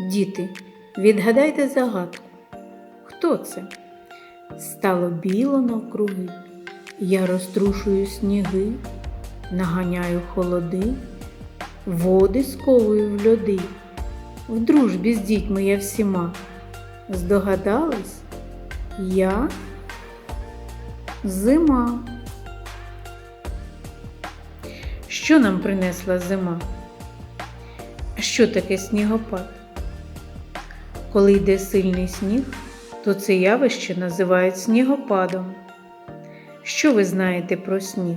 Діти, відгадайте загадку. Хто це? Стало біло навкруги, я розтрушую сніги, наганяю холоди, води сковую в льоди. В дружбі з дітьми я всіма. Здогадались? Я зима. Що нам принесла зима? Що таке снігопад? Коли йде сильний сніг, то це явище називають снігопадом. Що ви знаєте про сніг?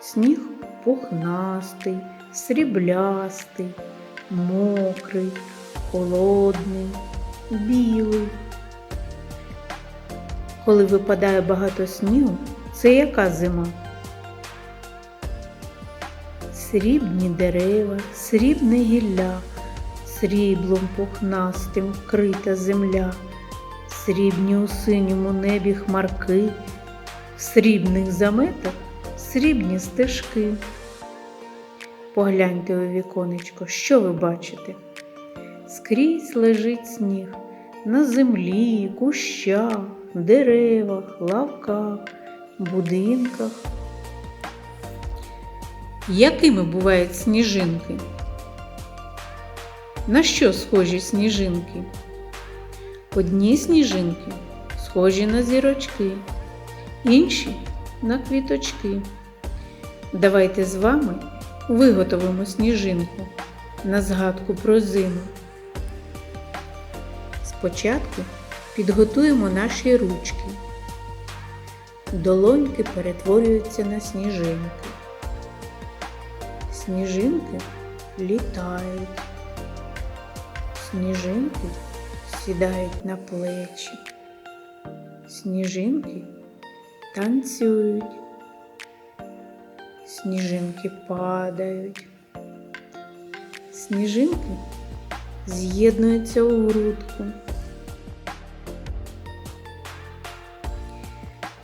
Сніг пухнастий, сріблястий, мокрий, холодний, білий. Коли випадає багато снігу, це яка зима? Срібні дерева, срібне гілля, сріблом пухнастим вкрита земля, срібні у синьому небі хмарки, в срібних заметах срібні стежки. Погляньте у віконечко, що ви бачите? Скрізь лежить сніг на землі, кущах, деревах, лавках, будинках. Якими бувають сніжинки? На що схожі сніжинки? Одні сніжинки схожі на зірочки, інші на квіточки. Давайте з вами виготовимо сніжинку на згадку про зиму. Спочатку підготуємо наші ручки. Долоньки перетворюються на сніжинки. Сніжинки літають. Сніжинки сідають на плечі. Сніжинки танцюють. Сніжинки падають. Сніжинки з'єднуються у грудку.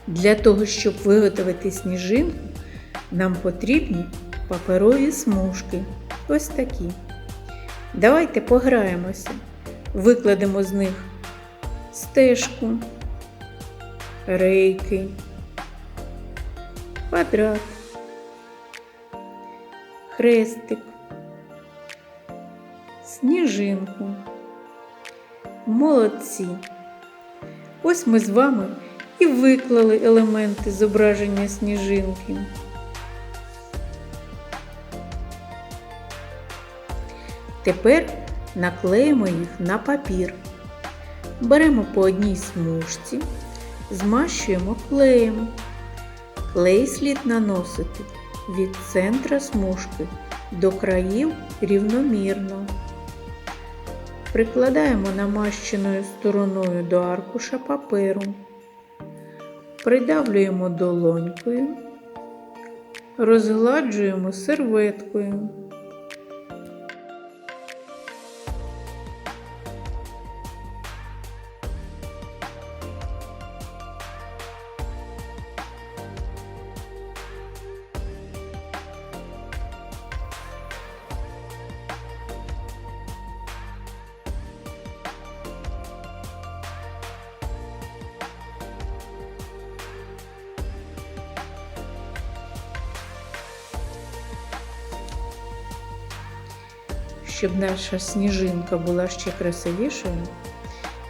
Для того, щоб виготовити сніжинку, нам потрібні паперові смужки. Ось такі. Давайте пограємося. Викладемо з них стежку, рейки, квадрат, хрестик, сніжинку. Молодці. Ось ми з вами і виклали елементи зображення сніжинки. Тепер наклеїмо їх на папір. Беремо по одній смужці, змащуємо клеєм. Клей слід наносити від центра смужки до країв рівномірно. Прикладаємо намащеною стороною до аркуша паперу. Придавлюємо долонькою, розгладжуємо серветкою. Щоб наша сніжинка була ще красивішою,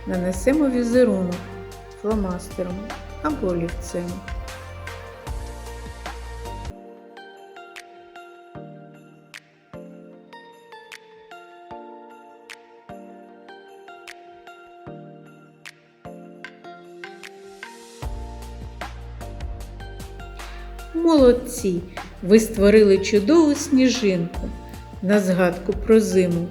нанесемо візерунок фломастером або олівцем. Молодці! Ви створили чудову сніжинку на згадку про зиму.